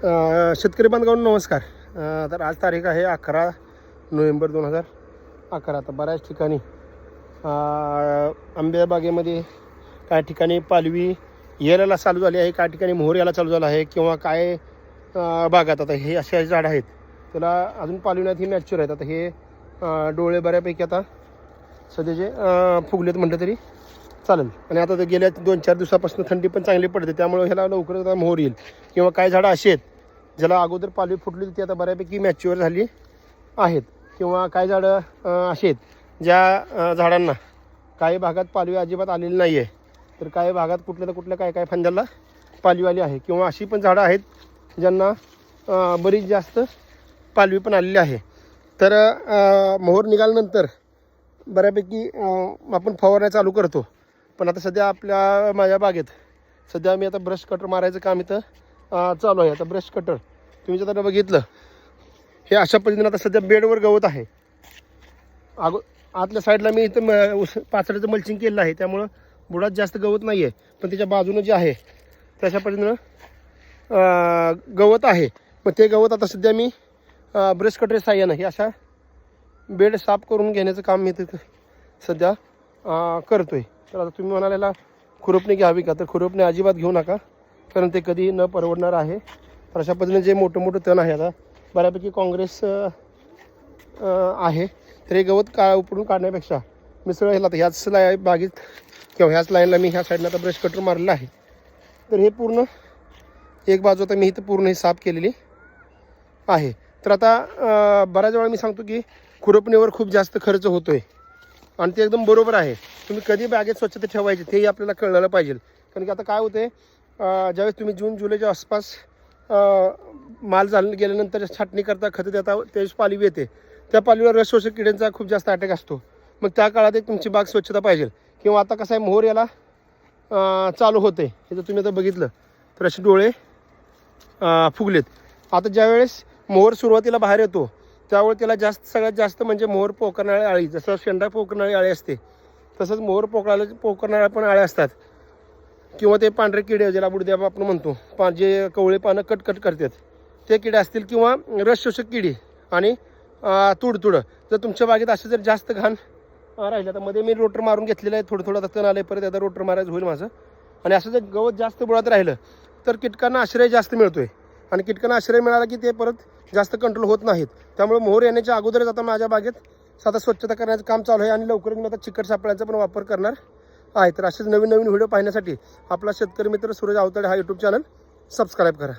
शेतकरी बांधवांनो नमस्कार. तर आज तारीख आहे अकरा नोव्हेंबर दोन हजार अकरा. तर बऱ्याच ठिकाणी आंबेबागेमध्ये आंब्या बागेमध्ये काही ठिकाणी पालवी यायला चालू झाली आहे काही ठिकाणी मोहर यायला चालू झाला आहे किंवा काय बागात आता हे असे झाडं आहेत. त्याला अजून पालवी नाहीत मॅच्युअर आहेत. आता हे डोळे बऱ्यापैकी आता सध्याचे फुगलेत म्हटलं तरी. चालेल. आणि आता ते गेल्या दोन चार दिवसापासून थंडी पण चांगली पडते त्यामुळे ह्याला लवकर आता मोहर येईल. किंवा काही झाडं अशी आहेत ज्याला अगोदर पालवी फुटली होती ती आता बऱ्यापैकी मॅच्युअर झाली आहेत. किंवा काही झाडं अशी आहेत ज्या झाडांना काही भागात पालवी अजिबात आलेली नाही आहे तर काही भागात कुठल्या ना कुठल्या काय काय फांद्याला पालवी आली आहे. किंवा अशी पण झाडं आहेत ज्यांना बरीच जास्त पालवी पण आलेली आहे. तर मोहर निघाल्यानंतर बऱ्यापैकी आपण फवारण्या चालू करतो. पण आता सध्या आपल्या माझ्या बागेत सध्या मी आता ब्रश कटर मारायचं काम इथं चालू आहे. आता ब्रश कटर तुम्ही जर बघितलं हे अशा पद्धतीनं आता सध्या बेडवर गवत आहे. अगो आतल्या साईडला मी इथं म- पाचड्याचं मल्चिंग केलेलं आहे. त्यामुळं बुडात जास्त गवत नाही आहे पण त्याच्या बाजूनं जे आहे तशा पद्धतीनं गवत आहे. मग ते गवत आता सध्या मी ब्रश कटर साह्यानं हे अशा बेड साफ करून घेण्याचं काम मी तिथं सध्या करतोय. तर आता तुम्ही म्हणालेला खुरपणी घ्यावी का? तर खुरपणी अजिबात घेऊ नका कारण ते कधी न परवडणार आहे. तर अशा पद्धतीने जे मोठं मोठं तण आहे आता बऱ्यापैकी काँग्रेस आहे. तर हे गवत का उपडून काढण्यापेक्षा मिसळ ह्याला तर ह्याच लाय बागेत किंवा ह्याच लाईनला मी ह्या साईडनं आता ब्रश कटर मारलेला आहे. तर हे पूर्ण एक बाजू आता मी इथं पूर्ण ही साफ केलेली आहे. तर आता बऱ्याच वेळा मी सांगतो की खुरपणीवर खूप जास्त खर्च होतो आहे आणि ते एकदम बरोबर आहे. तुम्ही कधी बागेत स्वच्छता ठेवायची तेही आपल्याला कळलं पाहिजे. कारण की आता काय होते ज्यावेळेस तुम्ही जून जुलैच्या आसपास माल झालं गेल्यानंतर छाटणी करता खतं देता त्यावेळेस पालवी येते. त्या पालवीवर रसशोषक किड्यांचा खूप जास्त अटॅक असतो. मग त्या काळात एक तुमची बाग स्वच्छता पाहिजे. किंवा आता कसं आहे मोहर याला चालू होते हे जर तुम्ही आता बघितलं तर असे डोळे फुगलेत. आता ज्यावेळेस मोहर सुरुवातीला बाहेर येतो त्यावेळी त्याला जास्त सगळ्यात जास्त म्हणजे मोहर पोकरणारी आळी जसं शेंडा पोकरणाळी आळी असते तसंच मोहर पोकळाला पोकरणाळ्या पण आळ्या असतात. किंवा ते पांढरे किडे ज्याला बुडद्या आपण म्हणतो पा जे कवळे पानं कट कट करतात ते किडे असतील किंवा रस शोषक किडी आणि तुडतुडं. जर तुमच्या बागेत असे जर जास्त घाण राहिलं तर मध्ये मी रोटर मारून घेतलेलं आहे थोडं थोडं आता तण आलं परत आता रोटर मारायचं होईल माझं. आणि असं जर गवत जास्त बुळात राहिलं तर कीटकांना आश्रय जास्त मिळतोय. आणि कीटकांना आश्रय मिळाला की ते परत जास्त कंट्रोल होत नाहीत. त्यामुळे मोहर येण्याच्या अगोदरच आता माझ्या बागेत साधा स्वच्छता करण्याचं काम चालू आहे आणि लवकर मी आता चिकट सापळ्यांचा पण वापर करणार आहे. तर असेच नवीन नवीन व्हिडिओ पाहण्यासाठी आपला शेतकरी मित्र सूरज आवताडे हा यूट्यूब चॅनल सबस्क्राईब करा.